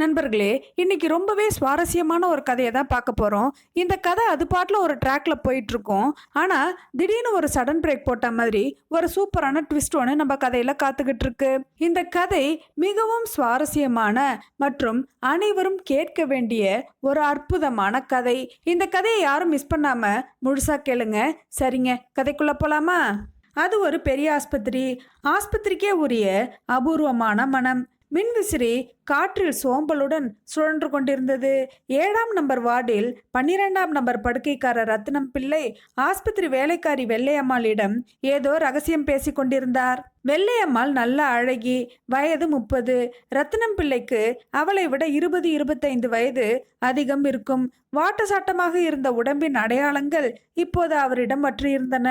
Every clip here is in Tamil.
நண்பர்களே இன்னைக்கு ரொம்பவே சுவாரஸ்யமான ஒரு கதையை தான் பார்க்க போகிறோம் இந்த கதை அது பாட்டில் ஒரு ட்ராக்ல போயிட்டுருக்கோம். ஆனால் திடீர்னு ஒரு சடன் பிரேக் போட்ட மாதிரி ஒரு சூப்பரான ட்விஸ்ட் ஒன்று நம்ம கதையில் காத்துக்கிட்டு இருக்கு இந்த கதை மிகவும் சுவாரஸ்யமான மற்றும் அனைவரும் கேட்க வேண்டிய ஒரு அற்புதமான கதை. இந்த கதையை யாரும் மிஸ் பண்ணாமல் முழுசாக கேளுங்க. சரிங்க கதைக்குள்ளே போகலாமா அது ஒரு பெரிய ஆஸ்பத்திரி. ஆஸ்பத்திரிக்கே உரிய அபூர்வமான மனம். மின்விசிறி காற்றில் சோம்பலுடன் சுழன்று கொண்டிருந்தது. ஏழாம் நம்பர் வார்டில் பன்னிரெண்டாம் நம்பர் படுக்கைக்காரர் ரத்னம் பிள்ளை ஆஸ்பத்திரி வேலைக்காரி வெள்ளையம்மாளிடம் ஏதோ ரகசியம் பேசிக் கொண்டிருந்தார். வெள்ளையம்மாள் நல்ல அழகி வயது முப்பது. ரத்னம் பிள்ளைக்கு அவளை விட இருபது இருபத்தைந்து வயது அதிகம் இருக்கும். வாட்டசாட்டமாக இருந்த உடம்பின் அடையாளங்கள் இப்போது அவரிடம் வற்றியிருந்தன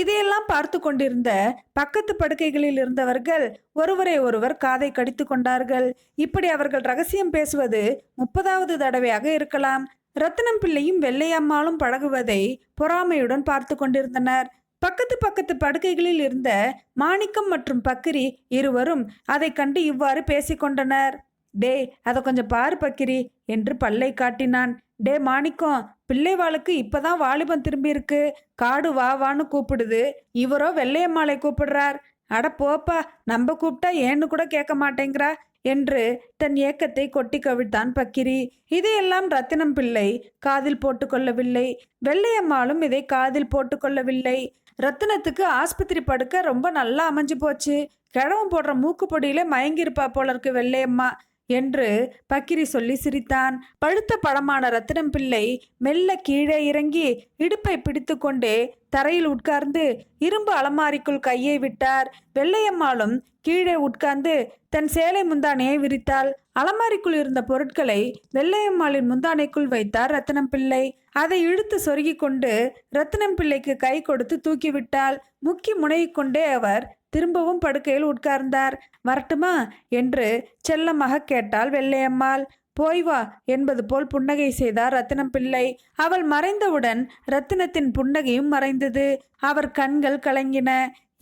இதையெல்லாம் பார்த்து கொண்டிருந்த பக்கத்து படுக்கைகளில் இருந்தவர்கள் ஒருவரை ஒருவர் காதை கடித்து கொண்டார்கள். இப்படி அவர்கள் ரகசியம் பேசுவது முப்பதாவது தடவையாக இருக்கலாம். ரத்தினம் பிள்ளையும் வெள்ளையம்மாளும் பழகுவதை பொறாமையுடன் பார்த்து கொண்டிருந்தனர். பக்கத்து பக்கத்து படுக்கைகளில் இருந்த மாணிக்கம் மற்றும் பக்கிரி இருவரும் அதை கண்டு இவ்வாறு பேசிக்கொண்டனர் டே அதை கொஞ்சம் பாரு பக்கிரி என்று பல்லை காட்டினான். டே மாணிக்கம் பிள்ளைவாளுக்கு இப்பதான் வாலிபம் திரும்பியிருக்கு. காடு வா வான்னு கூப்பிடுது. இவரோ வெள்ளையம்மாளை கூப்பிடுறார். அட போப்பா நம்ம கூப்பிட்டா ஏன்னு கூட கேட்க மாட்டேங்கிறா என்று தன் ஏக்கத்தை கொட்டி கவிழ்த்தான் பக்கிரி. இதையெல்லாம் ரத்தினம் பிள்ளை காதில் போட்டுக்கொள்ளவில்லை வெள்ளையம்மாளும் இதை காதில் போட்டுக்கொள்ளவில்லை ரத்தினத்துக்கு ஆஸ்பத்திரி படுக்க ரொம்ப நல்லா அமைஞ்சு போச்சு. கிழவன் போடுற மூக்குப்பொடியிலே மயங்கியிருப்பா போல இருக்கு வெள்ளையம்மா என்று பக்கிரி சொல்லி சிரித்தான். பழுத்த பழமான ரத்தினம் பிள்ளை மெல்ல கீழே இறங்கி இடுப்பை பிடித்துக்கொண்டே தரையில் உட்கார்ந்து இரும்பு அலமாரிக்குள் கையை விட்டார். வெள்ளையம்மாளும் கீழே உட்கார்ந்து தன் சேலை முந்தானையை விரித்தாள். அலமாரிக்குள் இருந்த பொருட்களை வெள்ளையம்மாளின் முந்தானைக்குள் வைத்தார் ரத்தினம் பிள்ளை அதை இழுத்து சொருகிக் கொண்டு ரத்தினம் பிள்ளைக்கு கை கொடுத்து தூக்கிவிட்டாள். முக்கி முனை கொண்டே அவர் திரும்பவும் படுக்கையில் உட்கார்ந்தார். வரட்டுமா? என்று செல்லமாக கேட்டாள் வெள்ளையம்மாள் போய் வா என்பது போல் புன்னகை செய்தார் ரத்தினம் பிள்ளை அவள் மறைந்தவுடன் ரத்தினத்தின் புன்னகையும் மறைந்தது. அவர் கண்கள் கலங்கின.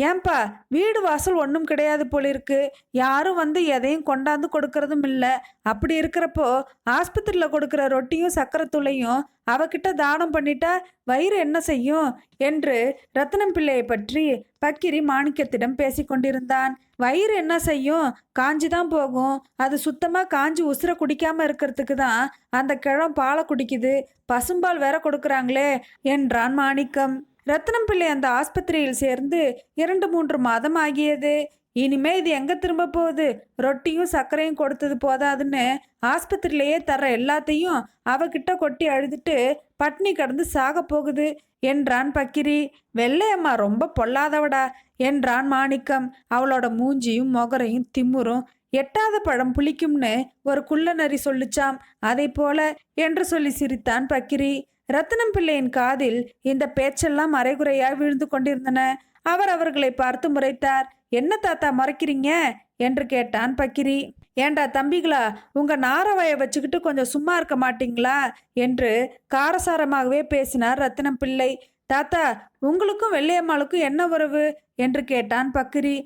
ஏன்பா வீடு வாசல் ஒன்றும் கிடையாது போலிருக்கு. யாரும் வந்து எதையும் கொண்டாந்து கொடுக்கறதும் இல்லை. அப்படி இருக்கிறப்போ ஆஸ்பத்திரியில் கொடுக்குற ரொட்டியும் சக்கரத்தூளையும் அவகிட்ட தானம் பண்ணிட்டா வயிறு என்ன செய்யும்? என்று ரத்னம் பிள்ளையை பற்றி பக்கிரி மாணிக்கத்திடம் பேசிக்கொண்டிருந்தான் வயிறு என்ன செய்யும்? காஞ்சி தான் போகும். அது சுத்தமாக காஞ்சி உசுர குடிக்காம இருக்கிறதுக்கு தான் அந்த கிழம் பாலை குடிக்குது. பசும்பால் வேற கொடுக்குறாங்களே என்றான் மாணிக்கம். ரத்னம் பிள்ளை அந்த ஆஸ்பத்திரியில் சேர்ந்து இரண்டு மூன்று மாதம் ஆகியது இனிமே இது எங்க திரும்ப போகுது? ரொட்டியும் சர்க்கரையும் கொடுத்தது போதாதுன்னு ஆஸ்பத்திரியிலேயே தர எல்லாத்தையும் அவகிட்ட கொட்டி அழுதுட்டு பட்னி கடந்து சாக போகுது. என்றான் பக்கிரி. வெள்ளையம்மா ரொம்ப பொல்லாதவடா என்றான் மாணிக்கம். அவளோட மூஞ்சியும் மொகரையும் திம்முறும் எட்டாத பழம் புளிக்கும்னு ஒரு குள்ள நரி சொல்லிச்சாம். அதை போல என்று சொல்லி சிரித்தான் பக்கிரி. ரத்தினம் பிள்ளையின் காதில் இந்த பேச்செல்லாம் அரைகுறையாய் விழுந்து கொண்டிருந்தன. அவர் அவர்களை பார்த்து முறைத்தார். என்ன தாத்தா மறைக்கிறீங்க? என்று கேட்டான் பக்கிரி. ஏண்டா தம்பிகளா உங்க நாரவாயை வச்சுக்கிட்டு கொஞ்சம் சும்மா இருக்க மாட்டீங்களா? என்று காரசாரமாகவே பேசினார் ரத்தினம் பிள்ளை தாத்தா உங்களுக்கும் வெள்ளையம்மாளுக்கும் என்ன உறவு? என்று கேட்டான் பக்கிரி.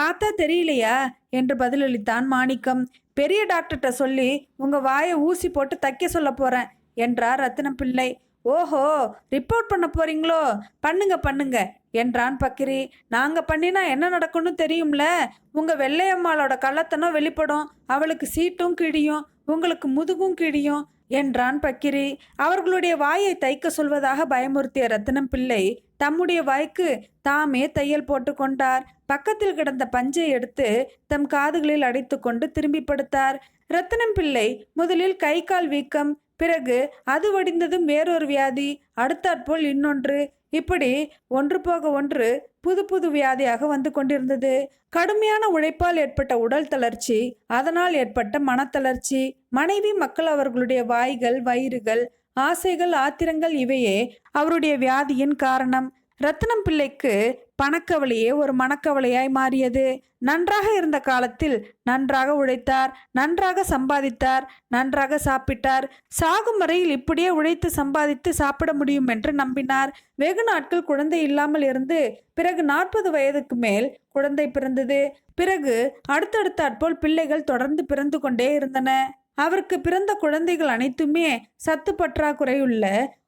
பார்த்தா தெரியலையா? என்று பதிலளித்தான் மாணிக்கம். பெரிய டாக்டர்கிட்ட சொல்லி உங்க வாயை ஊசி போட்டு தைக்க சொல்ல போறேன் என்றார் ரத்தினம் பிள்ளை ஓஹோ ரிப்போர்ட் பண்ண போறீங்களோ? பண்ணுங்க பண்ணுங்க. என்றான் பக்கிரி. நாங்க பண்ணினா என்ன நடக்கும்னு தெரியும்ல? உங்க வெள்ளையம்மாளோட கள்ளத்தனம் வெளிப்படும். அவளுக்கு சீட்டும் கிழியும். உங்களுக்கு முதுகும் கிழியும் என்றான் பக்கிரி. அவர்களுடைய வாயை தைக்க சொல்வதாக பயமுறுத்திய ரத்தினம் பிள்ளை தம்முடைய வாய்க்கு தாமே தையல் போட்டு கொண்டார். பக்கத்தில் கிடந்த பஞ்சை எடுத்து தம் காதுகளில் அடைத்துக்கொண்டு திரும்பி படுத்தார். ரத்தினம் பிள்ளை முதலில் கை கால் வீக்கம் பிறகு அது வடிந்ததும் வேறொரு வியாதி அடுத்தாற்போல் இன்னொன்று. இப்படி ஒன்று போக ஒன்று புது புது வியாதியாக வந்து கொண்டிருந்தது. கடுமையான உழைப்பால் ஏற்பட்ட உடல் தளர்ச்சி அதனால் ஏற்பட்ட மனத்தளர்ச்சி மனைவி மக்கள் அவர்களுடைய வாய்கள் வயிறுகள் ஆசைகள் ஆத்திரங்கள் இவையே அவருடைய வியாதியின் காரணம். ரத்தினம் பிள்ளைக்கு பணக்கவலையே ஒரு மனக்கவலையாய் மாறியது. நன்றாக இருந்த காலத்தில் நன்றாக உழைத்தார் நன்றாக சம்பாதித்தார் நன்றாக சாப்பிட்டார். சாகும் வரையில் இப்படியே உழைத்து சம்பாதித்து சாப்பிட முடியும் என்று நம்பினார். வெகு நாட்கள் குழந்தை இல்லாமல் இருந்து பிறகு நாற்பது வயதுக்கு மேல் குழந்தை பிறந்தது. பிறகு அடுத்தடுத்தாற்போல் பிள்ளைகள் தொடர்ந்து பிறந்து கொண்டே இருந்தன. அவருக்கு பிறந்த குழந்தைகள் அனைத்துமே சத்து பற்றாக்குறையுள்ள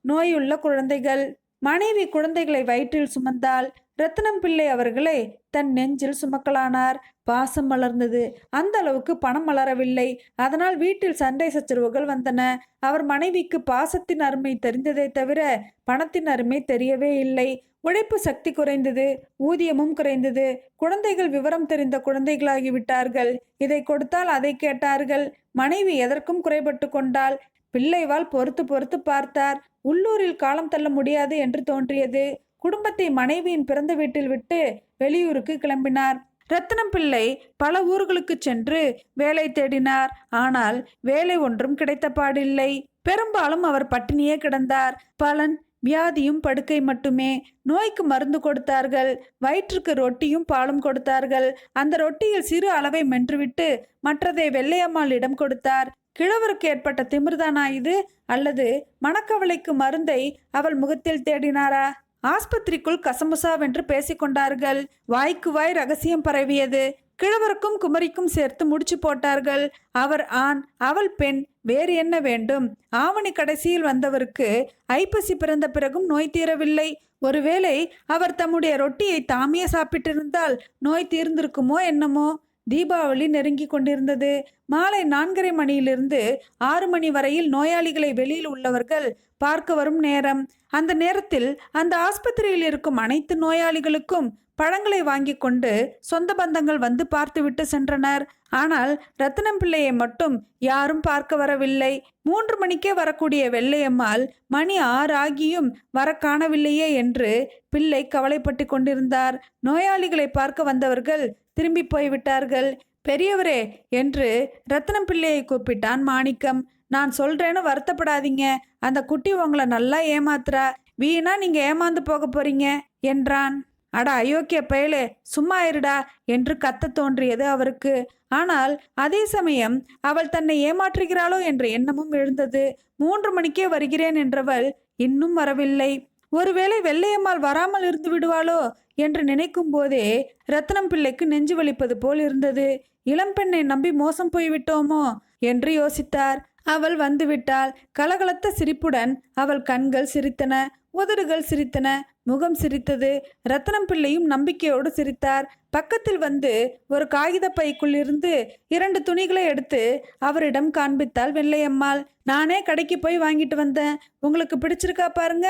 நோயுள்ள குழந்தைகள். மனைவி குழந்தைகளை வயிற்றில் சுமந்தாள். ரத்னம் பிள்ளை அவர்களை தன் நெஞ்சில் சுமக்கலானார். பாசம் மலர்ந்தது. அந்த அளவுக்கு பணம் மலரவில்லை. அதனால் வீட்டில் சண்டை சச்சரவுகள் வந்தன. அவர் மனைவிக்கு பாசத்தின் அருமை தெரிந்ததை தவிர பணத்தின் அருமை தெரியவே இல்லை. உழைப்பு சக்தி குறைந்தது. ஊதியமும் குறைந்தது. குழந்தைகள் விவரம் தெரிந்த குழந்தைகளாகி விட்டார்கள் இதை கொடுத்தால் அதை கேட்டார்கள். மனைவி எதற்கும் குறைபட்டு கொண்டால் பிள்ளைவால் பொறுத்து பொறுத்து பார்த்தார். உள்ளூரில் காலம் தள்ள முடியாது என்று தோன்றியது. குடும்பத்தை மனைவியின் பிறந்த வீட்டில் விட்டு வெளியூருக்கு கிளம்பினார். ரத்னம் பிள்ளை பல ஊர்களுக்கு சென்று வேலை தேடினார். ஆனால் வேலை ஒன்றும் கிடைத்த பாடில்லை. பெரும்பாலும் அவர் பட்டினியே கிடந்தார். பலன் வியாதியும் படுக்கை மட்டுமே. நோய்க்கு மருந்து கொடுத்தார்கள். வயிற்றுக்கு ரொட்டியும் பாலும் கொடுத்தார்கள். அந்த ரொட்டியில் சிறு அளவை மென்றுவிட்டு மற்றதை வெள்ளையம்மாளிடம் கொடுத்தார். கிழவருக்கு ஏற்பட்ட திமிர்தானா இது? அல்லது மனக்கவலைக்கு மருந்தை அவள் முகத்தில் தேடினாரா? ஆஸ்பத்திரிக்குள் கசமுசாவென்று பேசிக்கொண்டார்கள். வாய்க்கு வாய் ரகசியம் பரவியது. கிழவருக்கும் குமரிக்கும் சேர்த்து முடிச்சு போட்டார்கள். அவர் ஆண் அவள் பெண் வேறு என்ன வேண்டும்? ஆவணி கடைசியில் வந்தவருக்கு ஐப்பசி பிறந்த பிறகும் நோய் தீரவில்லை. ஒருவேளை அவர் தம்முடைய ரொட்டியை தாமியே சாப்பிட்டிருந்தால் நோய் தீர்ந்திருக்குமோ என்னமோ? தீபாவளி நெருங்கி கொண்டிருந்தது. மாலை நான்கரை மணியிலிருந்து ஆறு மணி வரையில் நோயாளிகளை வெளியில் உள்ளவர்கள் பார்க்க வரும் நேரம். அந்த நேரத்தில் அந்த ஆஸ்பத்திரியில் இருக்கும் அனைத்து நோயாளிகளுக்கும் பழங்களை வாங்கி கொண்டு சொந்த பந்தங்கள் வந்து பார்த்துவிட்டு சென்றனர். ஆனால் ரத்தனம் பிள்ளையை மட்டும் யாரும் பார்க்க வரவில்லை. மூன்று மணிக்கே வரக்கூடிய வெள்ளையம்மாள் மணி ஆறு ஆகியும் வர காணவில்லையே என்று பிள்ளை கவலைப்பட்டு கொண்டிருந்தார். நோயாளிகளை பார்க்க வந்தவர்கள் திரும்பி போய்விட்டார்கள். பெரியவரே என்று ரத்னம் பிள்ளையை கூப்பிட்டான் மாணிக்கம். நான் சொல்றேன்னு வருத்தப்படாதீங்க. அந்த குட்டி உங்களை நல்லா ஏமாத்துறா. வீணா நீங்க ஏமாந்து போக போறீங்க என்றான். அட அயோக்கிய பயலே சும்மா இருடா என்று கத்த தோன்றியது அவருக்கு. ஆனால் அதே சமயம் அவள் தன்னை ஏமாற்றுகிறாளோ என்ற எண்ணமும் எழுந்தது. மூன்று மணிக்கே வருகிறேன் என்றவள் இன்னும் வரவில்லை. ஒருவேளை வெள்ளையம்மாள் வராமல் இருந்து விடுவாளோ என்று நினைக்கும் போதே ரத்னம் பிள்ளைக்கு நெஞ்சு வலிப்பது போல் இருந்தது. இளம்பெண்ணை நம்பி மோசம் போய்விட்டோமோ என்று யோசித்தார். அவள் வந்துவிட்டாள் கலகலத்த சிரிப்புடன் அவள் கண்கள் சிரித்தன உதடுகள் சிரித்தன. முகம் சிரித்தது. ரத்னம் பிள்ளையும் நம்பிக்கையோடு சிரித்தார். பக்கத்தில் வந்து ஒரு காகித பைக்குள் இருந்து இரண்டு துணிகளை எடுத்து அவரிடம் காண்பித்தாள் வெள்ளையம்மாள். நானே கடைக்கு போய் வாங்கிட்டு வந்தேன். உங்களுக்கு பிடிச்சிருக்கா பாருங்க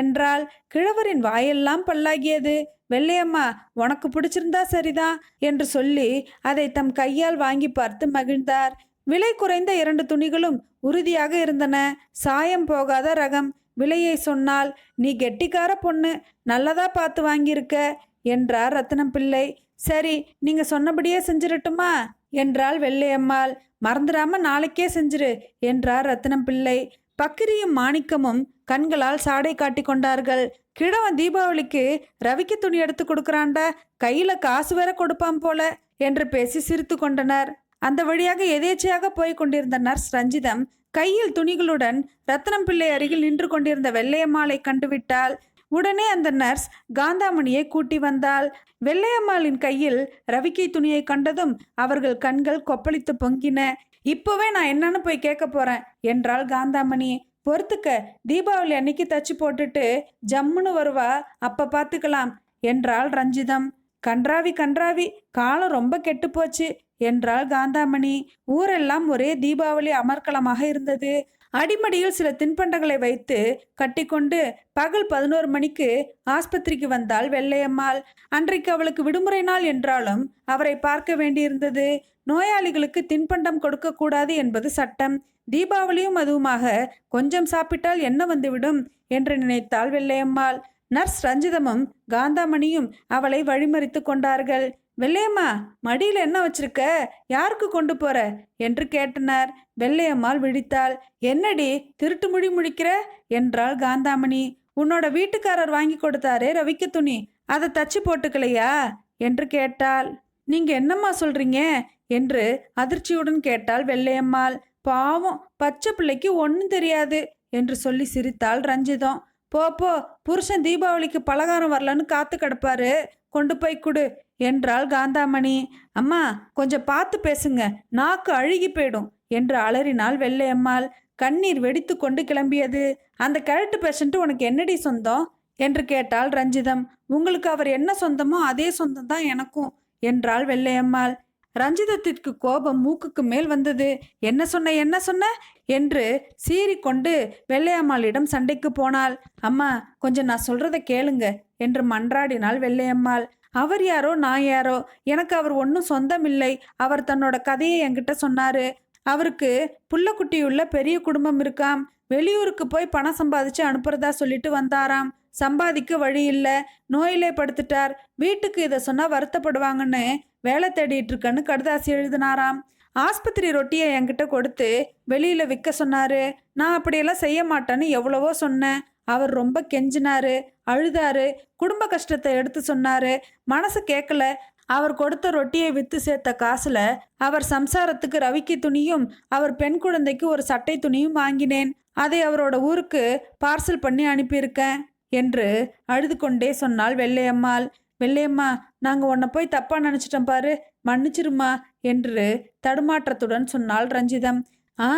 என்றால் கிழவரின் வாயெல்லாம் பல்லாகியது. வெள்ளையம்மா உனக்கு பிடிச்சிருந்தா சரிதான் என்று சொல்லி அதை தம் கையால் வாங்கி பார்த்து மகிழ்ந்தார். விலை குறைந்த இரண்டு துணிகளும் உறுதியாக இருந்தன. சாயம் போகாத ரகம். விலையை சொன்னால் நீ கெட்டிக்கார பொண்ணு நல்லதா பார்த்து வாங்கியிருக்க என்றார் ரத்னம் பிள்ளை சரி நீங்க சொன்னபடியே செஞ்சிடட்டுமா? என்றாள் வெள்ளையம்மாள். மறந்துடாம நாளைக்கே செஞ்சிரு என்றார் ரத்னம் பிள்ளை பக்கிரியும் மாணிக்கமும் கண்களால் சாடை காட்டி கொண்டார்கள். கிழவன் தீபாவளிக்கு ரவிக்கு துணி எடுத்து கொடுக்கறான்டா கையில காசு வேற கொடுப்பான் போல என்று பேசி சிரித்து கொண்டனர். அந்த வழியாக எதேச்சையாக போய் கொண்டிருந்த நர்ஸ் ரஞ்சிதம் கையில் துணிகளுடன் ரத்தனம் பிள்ளை அருகில் நின்று கொண்டிருந்த வெள்ளையம்மாளை கண்டுவிட்டால் உடனே அந்த நர்ஸ் காந்தாமணியை கூட்டி வந்தாள் வெள்ளையம்மாளின் கையில் ரவிக்கை துணியை கண்டதும் அவர்கள் கண்கள் கொப்பளித்து பொங்கின. இப்போவே நான் என்னன்னு போய் கேட்க போறேன் என்றாள் காந்தாமணி. பொறுத்துக்க தீபாவளி அன்னைக்கு தச்சு போட்டுட்டு ஜம்முன்னு வருவா அப்ப பார்த்துக்கலாம் என்றாள் ரஞ்சிதம். கன்றாவி கன்றாவி காலம் ரொம்ப கெட்டு போச்சு. என்றாள் காந்தாமணி. ஊரெல்லாம் ஒரே தீபாவளி அமர்க்களமாக இருந்தது. அடிமடியில் சில தின்பண்டங்களை வைத்து கட்டிக்கொண்டு பகல் பதினோரு மணிக்கு ஆஸ்பத்திரிக்கு வந்தாள் வெள்ளையம்மாள். அன்றைக்கு அவளுக்கு விடுமுறை நாள் என்றாலும் அவரை பார்க்க வேண்டியிருந்தது. நோயாளிகளுக்கு தின்பண்டம் கொடுக்கக்கூடாது என்பது சட்டம். தீபாவளியும் அதுவுமாக கொஞ்சம் சாப்பிட்டால் என்ன வந்துவிடும் என்று நினைத்தாள் வெள்ளையம்மாள். நர்ஸ் ரஞ்சிதமும் காந்தாமணியும் அவளை வழிமறித்து கொண்டார்கள். வெள்ளையம்மா மடியில் என்ன வச்சிருக்க? யாருக்கு கொண்டு போற? என்று கேட்டனர். வெள்ளையம்மாள் விழித்தாள். என்னடி திருட்டு முடி முழிக்கிற என்றாள் காந்தாமணி. உன்னோட வீட்டுக்காரர் வாங்கி கொடுத்தாரே ரவிக்கு துணி. அதை தச்சு போட்டுக்கலையா? என்று கேட்டாள். நீங்க என்னம்மா சொல்றீங்க? என்று அதிர்ச்சியுடன் கேட்டாள் வெள்ளையம்மாள். பாவம் பச்சை பிள்ளைக்கு ஒன்றும் தெரியாது என்று சொல்லி சிரித்தாள் ரஞ்சிதம். போ போ புருஷன் தீபாவளிக்கு பலகாரம் வரலன்னு காத்து கிடப்பாரு. கொண்டு போய் கொடு. என்றாள் காந்தாமணி. அம்மா கொஞ்சம் பார்த்து பேசுங்க. நாக்கு அழுகி போயிடும் என்று அலறினாள் வெள்ளையம்மாள். கண்ணீர் வெடித்து கொண்டு கிளம்பியது. அந்த கழட்டு பேஷண்ட் உனக்கு என்னடி சொந்தம்? என்று கேட்டாள் ரஞ்சிதம். உங்களுக்கு அவர் என்ன சொந்தமோ அதே சொந்தம் தான் எனக்கும் என்றாள் வெள்ளையம்மாள். ரஞ்சிதத்திற்கு கோபம் மூக்குக்கு மேல் வந்தது. என்ன சொன்ன என்ன சொன்ன? என்று சீறிக்கொண்டு வெள்ளையம்மாளிடம் சண்டைக்கு போனாள். அம்மா கொஞ்சம் நான் சொல்றதை கேளுங்க என்று மன்றாடினாள் வெள்ளையம்மாள். அவர் யாரோ நான் யாரோ? எனக்கு அவர் ஒன்றும் சொந்தம் இல்லை அவர் தன்னோட கதையை என்கிட்ட சொன்னாரு. அவருக்கு புள்ளக்குட்டியுள்ள பெரிய குடும்பம் இருக்காம். வெளியூருக்கு போய் பணம் சம்பாதிச்சு அனுப்புறதா சொல்லிட்டு வந்தாராம். சம்பாதிக்க வழி இல்லை. நோயிலே படுத்துட்டார். வீட்டுக்கு இதை சொன்னா வருத்தப்படுவாங்கன்னு வேலை தேடிட்டு இருக்கேன்னு கடுதாசி எழுதினாராம். ஆஸ்பத்திரி ரொட்டியை என்கிட்ட கொடுத்து வெளியில விற்க சொன்னாரு. நான் அப்படியெல்லாம் செய்ய மாட்டேன்னு எவ்வளவோ சொன்னேன். அவர் ரொம்ப கெஞ்சினாரு அழுதாரு குடும்ப கஷ்டத்தை எடுத்து சொன்னாரு. மனசு கேட்கல அவர் கொடுத்த ரொட்டியை வித்து சேர்த்த காசுல அவர் சம்சாரத்துக்கு ரவிக்கு துணியும் அவர் பெண் குழந்தைக்கு ஒரு சட்டை துணியும் வாங்கினேன். அதை அவரோட ஊருக்கு பார்சல் பண்ணி அனுப்பியிருக்கேன் என்று அழுது கொண்டே சொன்னாள் வெள்ளையம்மாள். வெள்ளையம்மா நாங்கள் உன்னை போய் தப்பா நினச்சிட்டோம் பாரு மன்னிச்சிருமா என்று தடுமாற்றத்துடன் சொன்னாள் ரஞ்சிதம். ஆ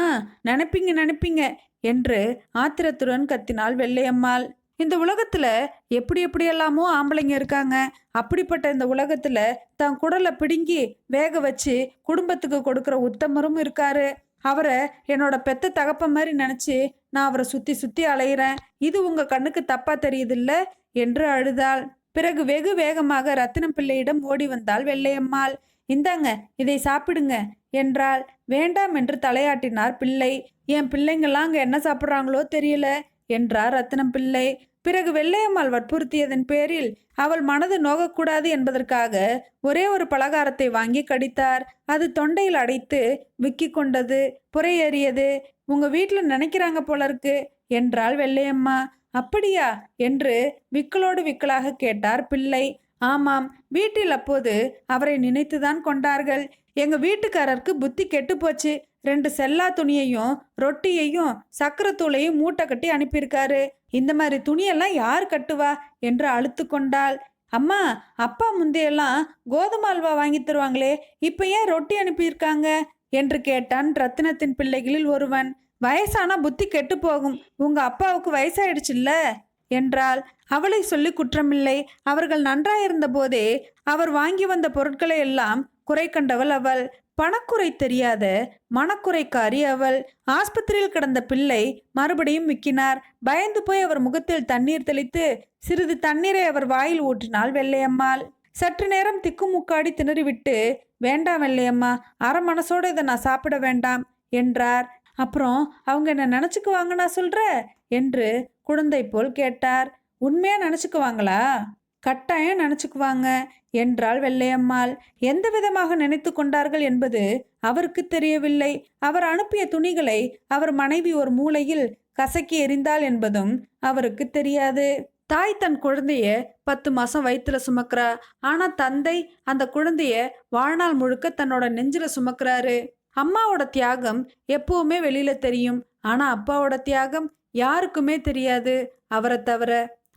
நினைப்பீங்க நினைப்பீங்க. என்று ஆத்திரத்துடன் கத்தினாள் வெள்ளையம்மாள். இந்த உலகத்துல எப்படி எப்படியெல்லாமோ ஆம்பளைங்க இருக்காங்க. அப்படிப்பட்ட இந்த உலகத்துல தன் குடலை பிடுங்கி வேக வச்சு குடும்பத்துக்கு கொடுக்குற உத்தமரும் இருக்காரு. அவரை என்னோட பெத்த தகப்ப மாதிரி நினைச்சு நான் அவரை சுத்தி சுத்தி அலையிறேன். இது உங்க கண்ணுக்கு தப்பா தெரியுதில்ல? என்று அழுதாள். பிறகு வெகு வேகமாக ரத்தினம் பிள்ளையிடம் ஓடி வந்தாள் வெள்ளையம்மாள். இந்தாங்க இதை சாப்பிடுங்க. என்றாள். வேண்டாம் என்று தலையாட்டினார். பிள்ளை என் பிள்ளைங்கள்லாம் அங்கே என்ன சாப்பிட்றாங்களோ தெரியல என்றார் ரத்தினம் பிள்ளை. பிறகு வெள்ளையம்மாள் வற்புறுத்தியதன் பேரில் அவள் மனது நோகக்கூடாது என்பதற்காக ஒரே ஒரு பலகாரத்தை வாங்கி கடித்தார். அது தொண்டையில் அடைத்து விக்கி கொண்டது. புறையேறியது. உங்க வீட்டில் நினைக்கிறாங்க போல இருக்கு என்றாள் வெள்ளையம்மா. அப்படியா என்று விக்கலோடு விக்கலாக கேட்டார் பிள்ளை. ஆமாம் வீட்டில் அப்போது அவரை நினைத்துதான் கொண்டார்கள். எங்கள் வீட்டுக்காரருக்கு புத்தி கெட்டு போச்சு. ரெண்டு செல்லா துணியையும் ரொட்டியையும் சக்கரத்தூளையும் மூட்டை கட்டி அனுப்பியிருக்காரு. இந்த மாதிரி துணியெல்லாம் யார் கட்டுவா? என்று அழுத்து கொண்டாள். அம்மா அப்பா முந்தையெல்லாம் கோதுமை அல்வா வாங்கி தருவாங்களே இப்போ ஏன் ரொட்டி அனுப்பியிருக்காங்க? என்று கேட்டான் ரத்தினத்தின் பிள்ளைகளில் ஒருவன். வயசானா புத்தி கெட்டு போகும். உங்க அப்பாவுக்கு வயசாயிடுச்சுல்ல? என்றால் அவளை சொல்லி குற்றமில்லை. அவர்கள் நன்றாயிருந்த போதே அவர் வாங்கி வந்த பொருட்களை எல்லாம் குறை கண்டவள் அவள். பணக்குறை தெரியாத மனக்குறைக்காரி அவள். ஆஸ்பத்திரியில் கிடந்த பிள்ளை மறுபடியும் விக்கினார். பயந்து போய் அவர் முகத்தில் தண்ணீர் தெளித்து சிறிது தண்ணீரை அவர் வாயில் ஊற்றினாள் வெள்ளையம்மாள். சற்று நேரம் திக்குமுக்காடி திணறிவிட்டு வேண்டாம் வெள்ளையம்மா அரை மனசோடு இதை நான் சாப்பிட வேண்டாம் என்றார். அப்புறம் அவங்க என்ன நினச்சிக்குவாங்க சொல்கிற என்று குழந்தை போல் கேட்டார். உண்மையாக நினச்சிக்குவாங்களா? கட்டாயம் நினச்சிக்குவாங்க. என்றாள் வெள்ளையம்மாள். எந்த விதமாக நினைத்து கொண்டார்கள் என்பது அவருக்கு தெரியவில்லை. அவர் அனுப்பிய துணிகளை அவர் மனைவி ஒரு மூலையில் கசக்கி எறிந்தாள் என்பதும் அவருக்கு தெரியாது. தாய் தன் குழந்தைய பத்து மாசம் வயிற்றுல சுமக்கிறா. ஆனா தந்தை அந்த குழந்தைய வாழ்நாள் முழுக்க தன்னோட நெஞ்சில சுமக்கிறாரு. அம்மாவோட தியாகம் எப்பவுமே வெளியில தெரியும். ஆனா அப்பாவோட தியாகம் யாருக்குமே தெரியாது. அவரை தவிர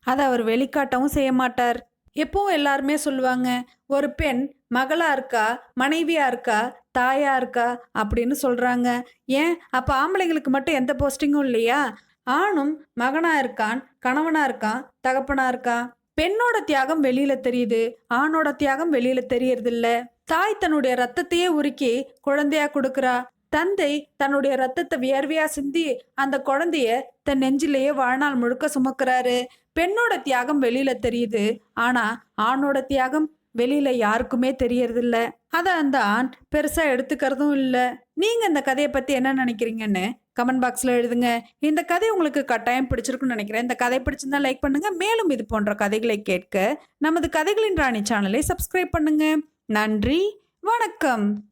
அதை அவர் வெளிக்காட்டவும் செய்ய மாட்டார். எப்பவும் எல்லாருமே சொல்லுவாங்க ஒரு பெண் மகளா இருக்கா மனைவியா இருக்கா தாயா இருக்கா? அப்படின்னு சொல்றாங்க. ஏன்? அப்ப ஆம்பளைங்களுக்கு மட்டும் எந்த போஸ்டிங்கும் இல்லையா? ஆணும் மகனா இருக்கான் கணவனா இருக்கான் தகப்பனா இருக்கான். பெண்ணோட தியாகம் வெளியில தெரியுது ஆணோட தியாகம் வெளியில தெரியறதில்ல. தாய் தன்னுடைய ரத்தத்தையே உருக்கி குழந்தையா கொடுக்குறா. தந்தை தன்னுடைய ரத்தத்தை வியர்வையா சிந்தி அந்த குழந்தைய தன் நெஞ்சிலேயே வாழ்நாள் முழுக்க சுமக்கிறாரு. பெண்ணோட தியாகம் வெளியில தெரியுது. ஆனா ஆணோட தியாகம் வெளியில யாருக்குமே தெரியறதில்ல. அத அந்த ஆண் பெருசா எடுத்துக்கிறதும் இல்ல. நீங்க இந்த கதையை பத்தி என்ன நினைக்கிறீங்கன்னு கமெண்ட் பாக்ஸ்ல எழுதுங்க. இந்த கதை உங்களுக்கு கட்டாயம் பிடிச்சிருக்குன்னு நினைக்கிறேன். இந்த கதை பிடிச்சிருந்தா லைக் பண்ணுங்க. மேலும் இது போன்ற கதைகளை கேட்க நமது கதைகளின் ராணி சேனலை சப்ஸ்கிரைப் பண்ணுங்க. நன்றி. வணக்கம்.